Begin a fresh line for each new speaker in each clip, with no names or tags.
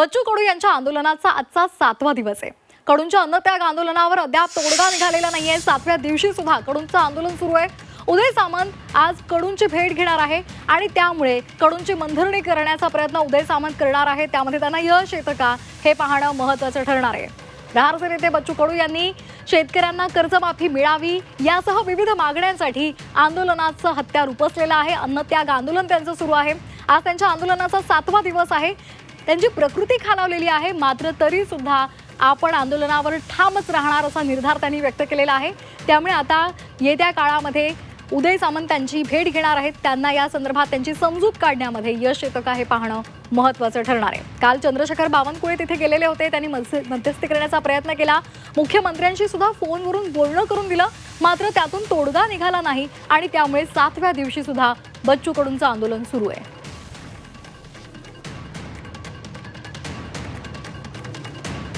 बच्चू कडू यांच्या आंदोलनाचा आजचा सातवा दिवस आहे. कडूंच्या अन्नत्याग आंदोलनावर अद्याप तोडगा निघालेला नाहीये. सातव्या दिवशी सुद्धा कडूंचं आंदोलन सुरू आहे. उदय सामंत आज कडूंची भेट घेणार आहे आणि त्यामुळे कडूंची मंथरणी करण्याचा प्रयत्न उदय सामंत करणार आहे. त्यामध्ये त्यांना यश येतं का हे पाहणं महत्वाचं ठरणार आहे. धारचे नेते बच्चू कडू यांनी शेतकऱ्यांना कर्जमाफी मिळावी यासह विविध मागण्यांसाठी आंदोलनाचं हत्यार उपसलेलं आहे. अन्नत्याग आंदोलन त्यांचं सुरू आहे. आज त्यांच्या आंदोलनाचा सातवा दिवस आहे. त्यांची प्रकृती खालावलेली आहे. मात्र तरी सुद्धा आपण आंदोलनावर ठामच राहणार असा निर्धार त्यांनी व्यक्त केलेला आहे. त्यामुळे आता येत्या काळामध्ये उदय सामंत त्यांची भेट घेणार आहेत. त्यांना या संदर्भात त्यांची समजूत काढण्यामध्ये यश येतं का हे पाहणं महत्वाचं ठरणार आहे. काल चंद्रशेखर बावनकुळे तिथे गेलेले होते. त्यांनी मध्यस्थी करण्याचा प्रयत्न केला. मुख्यमंत्र्यांशी सुद्धा फोनवरून बोलणं करून दिलं. मात्र त्यातून तोडगा निघाला नाही आणि त्यामुळे सातव्या दिवशी सुद्धा बच्चूकडूनचं आंदोलन सुरू आहे.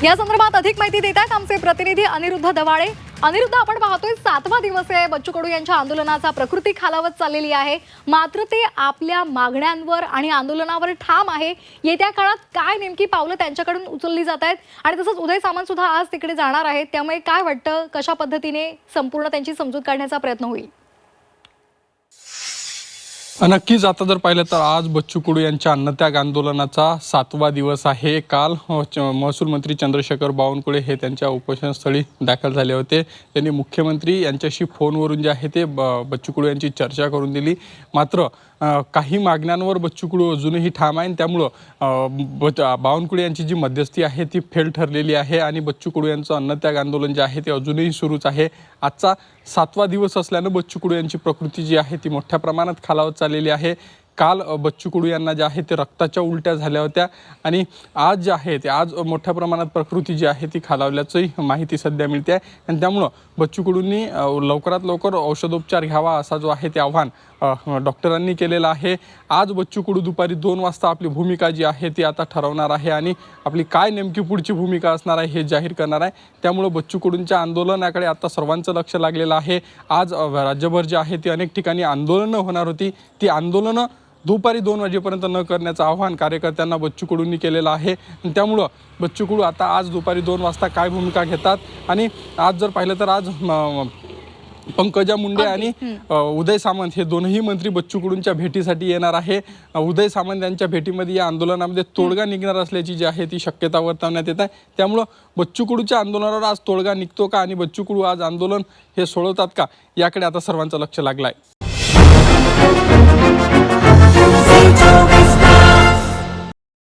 या संदर्भात अधिक माहिती देत आहेत आमचे प्रतिनिधी अनिरुद्ध दवाळे. अनिरुद्ध आपण पाहतोय सातवा दिवस आहे. बच्चू कडू यांच्या आंदोलनाचा प्रकृती खालावत चाललेली आहे. मात्र ते आपल्या मागण्यांवर आणि आंदोलनावर ठाम आहे. येत्या काळात काय नेमकी पावलं त्यांच्याकडून उचलली जात आहेत आणि तसंच उदय सामंत सुद्धा आज तिकडे जाणार आहेत. त्यामुळे काय वाटतं? कशा पद्धतीने संपूर्ण त्यांची समजूत काढण्याचा प्रयत्न होईल?
नक्कीच आता जर पाहिलं तर आज बच्चू कडू यांच्या अन्नत्याग आंदोलनाचा सातवा दिवस आहे. काल हो, महसूल मंत्री चंद्रशेखर बावनकुळे हे त्यांच्या उपोषणस्थळी दाखल झाले होते. त्यांनी मुख्यमंत्री यांच्याशी फोनवरून जे आहे ते बच्चू कडू यांची चर्चा करून दिली. मात्र काही मागण्यांवर बच्चू कडू अजूनही ठाम आहे आणि त्यामुळं बावनकुळे यांची जी मध्यस्थी आहे ती फेल ठरलेली आहे आणि बच्चू कडू यांचं अन्नत्याग आंदोलन जे आहे ते अजूनही सुरूच आहे. आजचा सातवा दिवस असल्यानं बच्चू कडू यांची प्रकृती जी आहे ती मोठ्या प्रमाणात खालावत चाललेली आहे. काल बच्चू कडू यांना जे आहे ते रक्ताच्या उलट्या झाल्या होत्या आणि आज जे आहे ते आज मोठ्या प्रमाणात प्रकृती जी आहे ती खालावल्याचंही माहिती सध्या मिळते आहे. आणि त्यामुळं बच्चू कडूंनी लवकरात लवकर औषधोपचार घ्यावा असा जो आहे ते आव्हान डॉक्टरांनी केलेलं आहे. आज बच्चू कडू दुपारी दोन वाजता आपली भूमिका जी आहे ती आता ठरवणार आहे आणि आपली काय नेमकी पुढची भूमिका असणार आहे हे जाहीर करणार आहे. त्यामुळं बच्चू कडूंच्या आंदोलनाकडे आता सर्वांचं लक्ष लागलेलं आहे. आज राज्यभर जे आहे ती अनेक ठिकाणी आंदोलनं होणार होती. ती आंदोलनं दुपारी दोन वाजेपर्यंत न करण्याचं आव्हान कार्यकर्त्यांना बच्चू कडूंनी केलेलं आहे. आणि त्यामुळं बच्चू कडू आता आज दुपारी दोन वाजता काय भूमिका घेतात? आणि आज जर पाहिलं तर आज पंकजा मुंडे आणि उदय सामंत हे दोनही मंत्री बच्चू कडूंच्या भेटीसाठी येणार आहे. उदय सामंत यांच्या भेटीमध्ये या आंदोलनामध्ये तोडगा निघणार असल्याची जी आहे ती शक्यता वर्तवण्यात येत आहे. त्यामुळं बच्चू कडूच्या आंदोलनावर आज तोडगा निघतो का आणि बच्चू कडू आज आंदोलन हे सोडवतात का? याकडे आता सर्वांचं लक्ष लागलं आहे